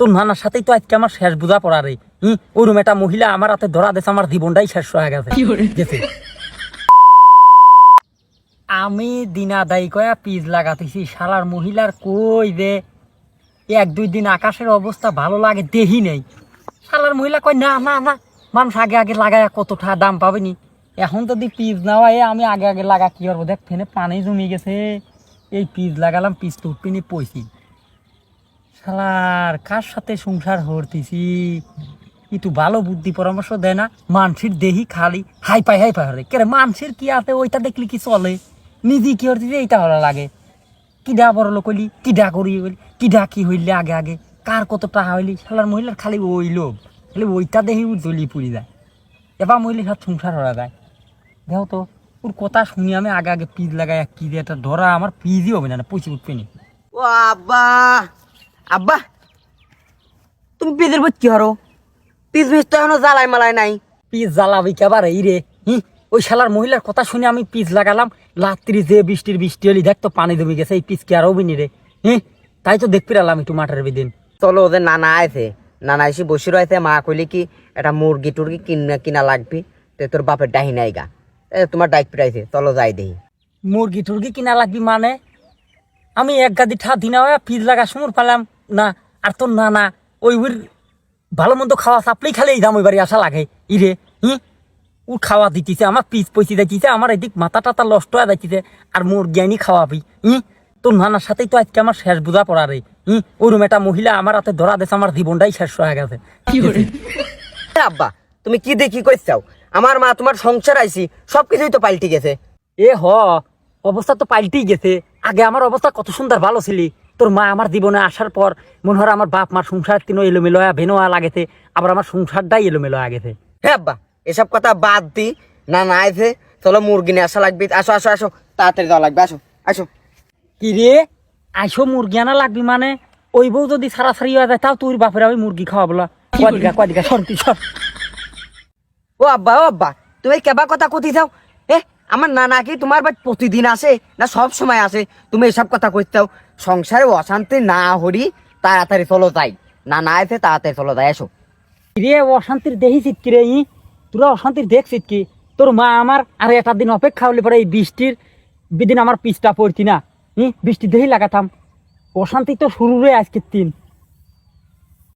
তোর নানার সাথেই তো আজকে আমার শেষ বুঝা পড়া রে। হুম? ওই রুম একটা মহিলা আমার হাতে ধরা দেছে আমার জীবনটাই শেষ হয়ে গেছে। গেছে। আমি দিনা দায়ী কয়া পিজ লাগাতেছি শালার মহিলার কই দে এক দুই দিন আকাশের অবস্থা ভালো লাগে দেহি নেই। শালার মহিলা কয় না না না মানুষ আগে আগে লাগায় কত কতটা দাম পাবেনি? এখন যদি পিজ না হয় আমি আগে আগে লাগা কি করব? দেখ ফেনে পানি জমি গেছে। এই পিজ লাগালাম পিজ তো উঠপিনি পয়সি শালার কার সাথে সংসার হরতেছি কিন্তু ভালো বুদ্ধি পরামর্শ দেয় না? মানসির দেহি খালি হাই পাই হাই পাই হরে। কেরে মানসির কি আছে? ওইটা দেখলি কি চলে? নিজে কি হরতেছি এইটা ভালো লাগে। কিডা বড় লোক হইলি, কিডা করি হইলি, কিডা কি হইলে আগে আগে? কার কত টাকা হইলি? শালার মহিলার খালি ওই লোভ। খালি ওইটা দেখি জ্বলি পুড়ি যায়। এবার মহিলা সব সংসার হরা যায়। দেখো তো, ওর কথা শুনি আমি আগে আগে পিজ লাগাই কি দিয়ে একটা ধরা, আমার পিজই হবে না, পয়সা উঠবে নি। ও আব্বা! আব্বা তুমি পিজের কি হরো? পিজ মিস তো এখনও জ্বালাই মালাই নাই। পিস জ্বালাবি কেবার এই রে হি ওই শালার মহিলার কথা শুনে আমি পিস লাগালাম রাত্রি যে বৃষ্টির বৃষ্টি হলি দেখ তো পানি জমে গেছে এই পিস কি আর হবিনি রে? হি তাই তো দেখতে পেলাম একটু মাঠের বিদিন। চলো ওদের নানা আইছে নানা এসে বসে রয়েছে মা কইলে কি এটা মুরগি টুরগি কিনা কিনা লাগবে? তো তোর বাপের ডাহি নাই গা। এ, তোমার ডাইক পিটাইছে চলো যাই দেখি। মুরগি টুরগি কিনা লাগবি মানে? আমি এক গাদি ঠা দিনা পিস লাগা সুমুর পালাম। না আর তোর না না ওই ওর ভালো মন্দ খাওয়া চাপলেই খালি এই দাম ওই বাড়ি আসা লাগে। ইরে হি? ও খাওয়া দিতেছে আমার পিস পয়সি দিতেছে আমার এদিক মাথা টাতা নষ্ট হয়ে যাইতেছে আর মুরগি আনি খাওয়াবি হি? তোর নানার সাথেই তো আজকে আমার শেষ বুঝা পড়া রে হি? ওই রুম একটা মহিলা আমার হাতে ধরা দেছে আমার জীবনটাই শেষ হয়ে গেছে। এ আব্বা তুমি কি দেখি কইছাও আমার মা তোমার সংসার আইছি সব কিছুই তো পাল্টি গেছে। এ হ অবস্থা তো পাল্টেই গেছে। আগে আমার অবস্থা কত সুন্দর ভালো ছিলি। তোর মা আমার জীবনে আসার পর মনে হয় আমার বাপ মার সংসার তিনও এলোমেলো ভেনোয়া লাগেছে আবার আমার সংসারটাই এলোমেলো হয়ে গেছে। হ্যাঁ আব্বা এসব কথা বাদ দি না না আইছে চলো মুরগি নিয়ে আসা লাগবে। আসো আসো আসো তাড়াতাড়ি যাওয়া লাগবে আসো আসো। কি রে? আইসো মুরগি আনা লাগবি মানে? ওই বউ যদি সারাসারি হয়ে যায় তাও তোর বাপের আমি মুরগি খাওয়াবলা। কদিকা কদিকা সরতি সর। ও আব্বা ও আব্বা তুমি কেবা কথা কতি যাও। এ আমার নানা কি তোমার বাড়ি প্রতিদিন আসে, না সব সময় আসে। তুমি এসব কথা কইতাও সংসারে অশান্তি না হরি, তাড়াতাড়ি চলো যাই। না না আছে তাড়াতাড়ি চলো যাই, এসো। রে অশান্তির দেখিছিস কি রে তোরা অশান্তির দেখছিস কি তোর মা আমার আর একটা দিন অপেক্ষা হলে পরে এই বৃষ্টির বিদিন আমার পিসটা পড়তি না। বৃষ্টি দেখি লাগাতাম। অশান্তি তো শুরু রে আজকের দিন।